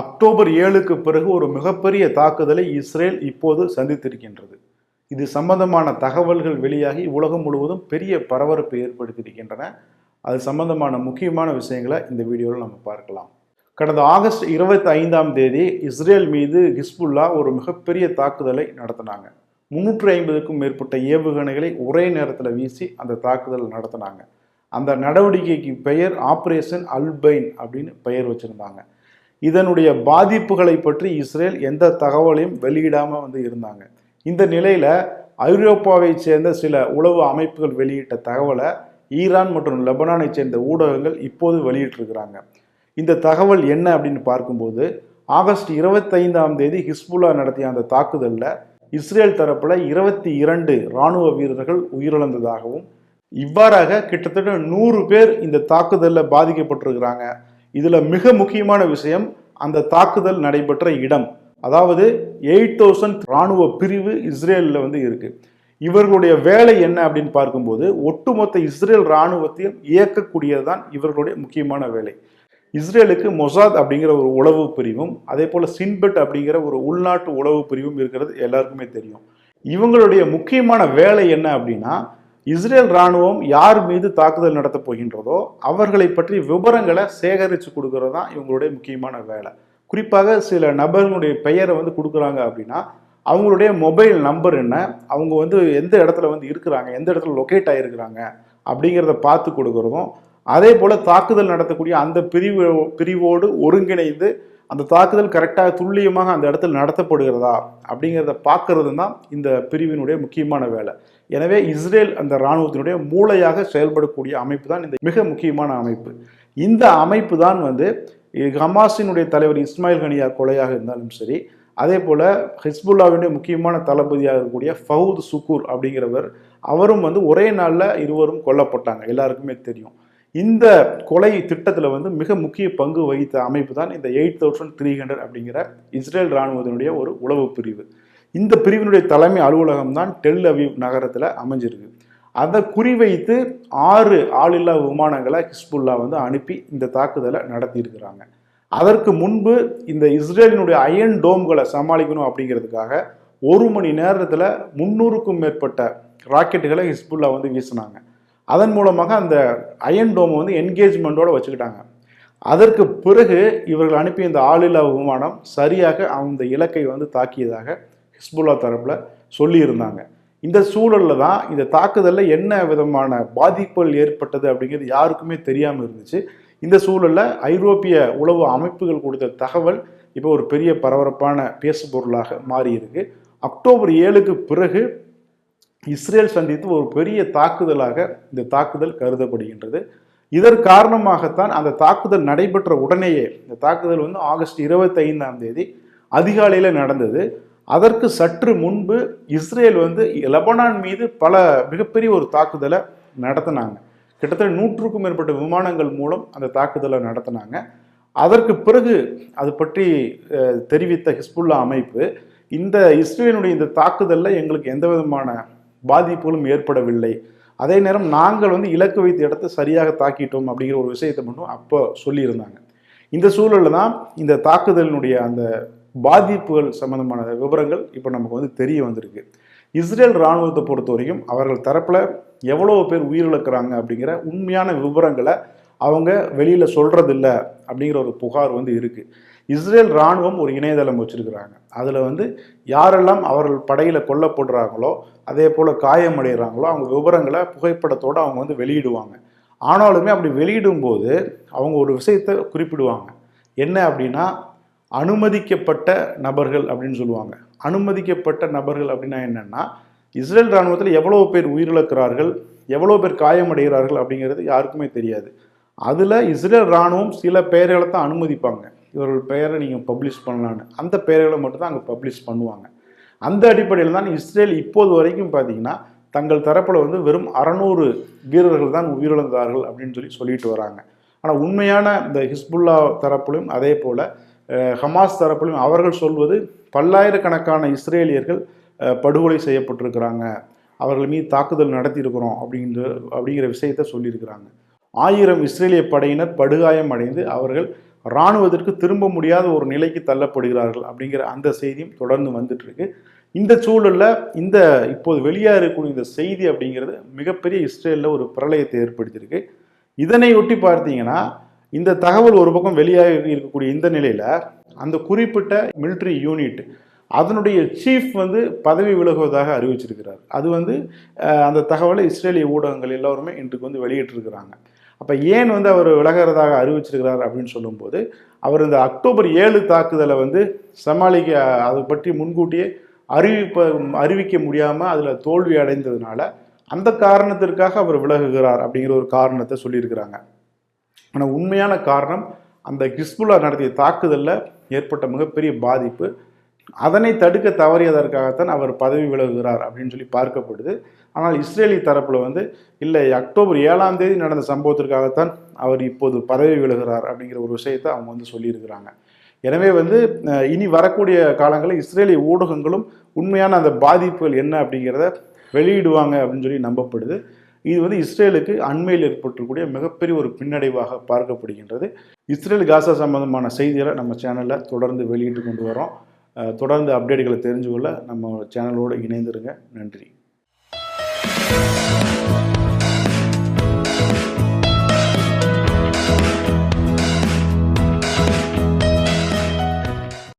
October ஏழுக்கு பிறகு ஒரு மிகப்பெரிய தாக்குதலை இஸ்ரேல் இப்போது சந்தித்திருக்கின்றது. இது சம்பந்தமான தகவல்கள் வெளியாகி உலகம் முழுவதும் பெரிய பரபரப்பை ஏற்படுத்தியிருக்கின்றன. அது சம்பந்தமான முக்கியமான விஷயங்களை இந்த வீடியோவில் நம்ம பார்க்கலாம். கடந்த ஆகஸ்ட் இருபத்தி ஐந்தாம் தேதி இஸ்ரேல் மீது ஹிஸ்புல்லா ஒரு மிகப்பெரிய தாக்குதலை நடத்தினாங்க. முன்னூற்றி ஐம்பதுக்கும் மேற்பட்ட ஏவுகணைகளை ஒரே நேரத்தில் வீசி அந்த தாக்குதல் நடத்தினாங்க. அந்த நடவடிக்கைக்கு பெயர் ஆப்ரேஷன் அல்பைன் அப்படின்னு பெயர் வச்சுருந்தாங்க. இதனுடைய பாதிப்புகளை பற்றி இஸ்ரேல் எந்த தகவலையும் வெளியிடாமல் வந்து இருந்தாங்க. இந்த நிலையில் ஐரோப்பாவை சேர்ந்த சில உளவு அமைப்புகள் வெளியிட்ட தகவலை ஈரான் மற்றும் லெபனானை சேர்ந்த ஊடகங்கள் இப்போது வெளியிட்டிருக்கிறாங்க. இந்த தகவல் என்ன அப்படின்னு பார்க்கும்போது ஆகஸ்ட் இருபத்தைந்தாம் தேதி ஹிஸ்புல்லா நடத்திய அந்த தாக்குதலில் இஸ்ரேல் தரப்பில் இருபத்தி இரண்டு இராணுவ வீரர்கள் உயிரிழந்ததாகவும் இவ்வாறாக கிட்டத்தட்ட நூறு பேர் இந்த தாக்குதலில் பாதிக்கப்பட்டிருக்கிறாங்க. இதில் மிக முக்கியமான விஷயம் அந்த தாக்குதல் நடைபெற்ற இடம். அதாவது எயிட் தௌசண்ட் இராணுவ பிரிவு இஸ்ரேலில் வந்து இருக்குது இவர்களுடைய வேலை என்ன அப்படின்னு பார்க்கும்போது ஒட்டுமொத்த இஸ்ரேல் இராணுவத்தையும் இயக்கக்கூடியது தான் இவர்களுடைய முக்கியமான வேலை. இஸ்ரேலுக்கு மொசாத் அப்படிங்கிற ஒரு உளவு பிரிவும் அதே போல் சின்பெட் அப்படிங்கிற ஒரு உள்நாட்டு உளவு பிரிவும் இருக்கிறது எல்லாருக்குமே தெரியும். இவங்களுடைய முக்கியமான வேலை என்ன அப்படின்னா இஸ்ரேல் இராணுவம் யார் மீது தாக்குதல் நடத்த போகின்றதோ அவர்களை பற்றி விவரங்களை சேகரித்து கொடுக்கறது தான் இவங்களுடைய முக்கியமான வேலை. குறிப்பாக சில நபர்களுடைய பெயரை வந்து கொடுக்குறாங்க அப்படின்னா அவங்களுடைய மொபைல் நம்பர் என்ன அவங்க வந்து எந்த இடத்துல வந்து இருக்கிறாங்க எந்த இடத்துல லொக்கேட் ஆகிருக்கிறாங்க அப்படிங்கிறத பார்த்து கொடுக்குறதும் அதே போல் தாக்குதல் நடத்தக்கூடிய அந்த பிரிவு பிரிவோடு ஒருங்கிணைந்து அந்த தாக்குதல் கரெக்டாக துல்லியமாக அந்த இடத்துல நடத்தப்படுகிறதா அப்படிங்கிறத பார்க்கறது தான் இந்த பிரிவினுடைய முக்கியமான வேலை. எனவே இஸ்ரேல் அந்த இராணுவத்தினுடைய மூளையாக செயல்படக்கூடிய அமைப்பு தான் இந்த மிக முக்கியமான அமைப்பு. இந்த அமைப்பு தான் வந்து ஹமாஸினுடைய தலைவர் இஸ்மாயில் கனியா கொலையாக இருந்தாலும் சரி அதே போல் ஹிஸ்புல்லாவினுடைய முக்கியமான தளபதியாக இருக்கக்கூடிய ஃபவுத் சுக்கூர் அப்படிங்கிறவர் அவரும் வந்து ஒரே நாளில் இருவரும் கொல்லப்பட்டாங்க. எல்லாருக்குமே தெரியும். இந்த கொலை திட்டத்தில் வந்து மிக முக்கிய பங்கு வகித்த அமைப்பு தான் இந்த எயிட் தௌசண்ட் த்ரீ ஹண்ட்ரட் அப்படிங்கிற இஸ்ரேல் இராணுவத்தினுடைய ஒரு உளவு பிரிவு. இந்த பிரிவினுடைய தலைமை அலுவலகம் தான் டெல் அவீவ் நகரத்தில் அமைஞ்சிருக்கு. அதை குறிவைத்து ஆறு ஆளில்லா விமானங்களை ஹிஸ்புல்லா வந்து அனுப்பி இந்த தாக்குதலை நடத்தியிருக்கிறாங்க. அதற்கு முன்பு இந்த இஸ்ரேலினுடைய அயன் டோம்களை சமாளிக்கணும் அப்படிங்கிறதுக்காக ஒரு மணி நேரத்தில் முந்நூறுக்கும் மேற்பட்ட ராக்கெட்டுகளை ஹிஸ்புல்லா வந்து வீசினாங்க. அதன் மூலமாக அந்த அயன் டோமை வந்து என்கேஜ்மெண்ட்டோடு வச்சுக்கிட்டாங்க. அதற்கு பிறகு இவர்கள் அனுப்பிய இந்த ஆளில்லா விமானம் சரியாக அந்த இலக்கை வந்து தாக்கியதாக ஹிஸ்புல்லா தரப்பில் சொல்லியிருந்தாங்க. இந்த சூழலில் தான் இந்த தாக்குதலில் என்ன விதமான பாதிப்புகள் ஏற்பட்டது அப்படிங்கிறது யாருக்குமே தெரியாமல் இருந்துச்சு. இந்த சூழலில் ஐரோப்பிய உளவு அமைப்புகள் கொடுத்த தகவல் இப்போ ஒரு பெரிய பரபரப்பான பேசுபொருளாக மாறியிருக்கு. அக்டோபர் ஏழுக்கு பிறகு இஸ்ரேல் சந்தித்து ஒரு பெரிய தாக்குதலாக இந்த தாக்குதல் கருதப்படுகின்றது. இதன் காரணமாகத்தான் அந்த தாக்குதல் நடைபெற்ற உடனேயே இந்த தாக்குதல் வந்து ஆகஸ்ட் இருபத்தைந்தாம் தேதி அதிகாலையில் நடந்தது. அதற்கு சற்று முன்பு இஸ்ரேல் வந்து லெபனான் மீது பல மிகப்பெரிய ஒரு தாக்குதலை நடத்தினாங்க. கிட்டத்தட்ட நூற்றுக்கும் மேற்பட்ட விமானங்கள் மூலம் அந்த தாக்குதலை நடத்தினாங்க. அதற்கு பிறகு அது பற்றி தெரிவித்த ஹிஸ்புல்லா அமைப்பு இந்த இஸ்ரேலுடைய இந்த தாக்குதலில் எங்களுக்கு எந்த விதமான பாதிப்புகளும் ஏற்படவில்லை. அதே நேரம் நாங்கள் வந்து இலக்கு வைத்த இடத்த சரியாக தாக்கிட்டோம் அப்படிங்கிற ஒரு விஷயத்தை மட்டும் அப்போ சொல்லியிருந்தாங்க. இந்த சூழலில் தான் இந்த தாக்குதலினுடைய அந்த பாதிப்புகள் சம்பந்தமான விவரங்கள் இப்போ நமக்கு வந்து தெரிய வந்திருக்கு. இஸ்ரேல் இராணுவத்தை பொறுத்த வரைக்கும் அவர்கள் தரப்பில் எவ்வளோ பேர் உயிரிழக்கிறாங்க அப்படிங்கிற உண்மையான விவரங்களை அவங்க வெளியில் சொல்கிறதில்ல அப்படிங்கிற ஒரு புகார் வந்து இருக்குது இஸ்ரேல் இராணுவம் ஒரு இணையதளம் வச்சுருக்கிறாங்க. அதில் வந்து யாரெல்லாம் அவர்கள் படையில் கொல்லப்படுறாங்களோ அதே போல் காயமடைகிறாங்களோ அவங்க விவரங்களை புகைப்படத்தோடு அவங்க வந்து வெளியிடுவாங்க. ஆனாலுமே அப்படி வெளியிடும்போது அவங்க ஒரு விஷயத்தை குறிப்பிடுவாங்க. என்ன அப்படின்னா அனுமதிக்கப்பட்ட நபர்கள் அப்படின்னு சொல்லுவாங்க. அனுமதிக்கப்பட்ட நபர்கள் அப்படின்னா என்னென்னா இஸ்ரேல் இராணுவத்தில் எவ்வளோ பேர் உயிரிழக்கிறார்கள் எவ்வளோ பேர் காயமடைகிறார்கள் அப்படிங்கிறது யாருக்குமே தெரியாது. அதில் இஸ்ரேல் இராணுவம் சில பேர்களை தான் அனுமதிப்பாங்க. இவர்கள் பெயரை நீங்கள் பப்ளிஷ் பண்ணலான்னு அந்த பெயர்களை மட்டும்தான் அங்கே பப்ளிஷ் பண்ணுவாங்க. அந்த அடிப்படையில் தான் இஸ்ரேல் இப்போது வரைக்கும் பார்த்தீங்கன்னா தங்கள் தரப்பில் வந்து வெறும் அறநூறு வீரர்கள் தான் உயிரிழந்தார்கள் அப்படின்னு சொல்லி சொல்லிட்டு வராங்க. ஆனால் உண்மையான இந்த ஹிஸ்புல்லா தரப்பிலும் அதே போல் ஹமாஸ் தரப்பிலும் அவர்கள் சொல்வது பல்லாயிரக்கணக்கான இஸ்ரேலியர்கள் படுகொலை செய்யப்பட்டிருக்கிறாங்க. அவர்கள் மீது தாக்குதல் நடத்தியிருக்கிறோம் அப்படின்ற அப்படிங்கிற விஷயத்த சொல்லியிருக்கிறாங்க. ஆயிரம் இஸ்ரேலிய படையினர் படுகாயம் அடைந்து அவர்கள் இராணுவத்திற்கு திரும்ப முடியாத ஒரு நிலைக்கு தள்ளப்படுகிறார்கள் அப்படிங்கிற அந்த செய்தியும் தொடர்ந்து வந்துட்டு இருக்கு இந்த சூழலில் இந்த இப்போது வெளியாக இருக்கக்கூடிய இந்த செய்தி அப்படிங்கிறது மிகப்பெரிய இஸ்ரேலில் ஒரு பிரளயத்தை ஏற்படுத்தியிருக்கு. இதனை ஒட்டி பார்த்தீங்கன்னா இந்த தகவல் ஒரு பக்கம் வெளியாக இருக்கக்கூடிய இந்த நிலையில் அந்த குறிப்பிட்ட மிலிட்ரி யூனிட் அதனுடைய சீஃப் வந்து பதவி விலகுவதாக அறிவிச்சிருக்கிறார். அது வந்து அந்த தகவலை இஸ்ரேலிய ஊடகங்கள் எல்லாருமே இன்றைக்கு வந்து வெளியிட்டிருக்கிறாங்க. அப்போ ஏன் வந்து அவர் விலகிறதாக அறிவிச்சிருக்கிறார் அப்படின்னு சொல்லும்போது அவர் இந்த அக்டோபர் ஏழு தாக்குதலை வந்து சமாளிக்க அதை பற்றி முன்கூட்டியே அறிவிப்ப அறிவிக்க முடியாமல் அதில் தோல்வி அடைந்ததுனால அந்த காரணத்திற்காக அவர் விலகுகிறார் அப்படிங்கிற ஒரு காரணத்தை சொல்லியிருக்கிறாங்க. ஆனால் உண்மையான காரணம் அந்த கிஸ்புல்லா நடத்திய தாக்குதலில் ஏற்பட்ட மிகப்பெரிய பாதிப்பு. அதனை தடுக்க தவறியதற்காகத்தான் அவர் பதவி விலகுகிறார் அப்படின்னு சொல்லி பார்க்கப்படுது. ஆனால் இஸ்ரேலி தரப்பில் வந்து இல்லை அக்டோபர் ஏழாம் தேதி நடந்த சம்பவத்திற்காகத்தான் அவர் இப்போது பதவி விலகிறார் அப்படிங்கிற ஒரு விஷயத்தை அவங்க வந்து சொல்லியிருக்கிறாங்க. எனவே வந்து இனி வரக்கூடிய காலங்களில் இஸ்ரேலிய ஊடகங்களும் உண்மையான அந்த பாதிப்புகள் என்ன அப்படிங்கிறத வெளியிடுவாங்க அப்படின்னு சொல்லி நம்பப்படுது. இது வந்து இஸ்ரேலுக்கு அண்மையில் ஏற்பட்டிருக்கக்கூடிய மிகப்பெரிய ஒரு பின்னடைவாக பார்க்கப்படுகின்றது. இஸ்ரேல் காசா சம்பந்தமான செய்திகளை நம்ம சேனலில் தொடர்ந்து வெளியிட்டு கொண்டு வரோம். தொடர்ந்து அப்டேட்டுகளை தெரிஞ்சு கொள்ள நம்ம சேனலோடு இணைந்திருங்க. நன்றி.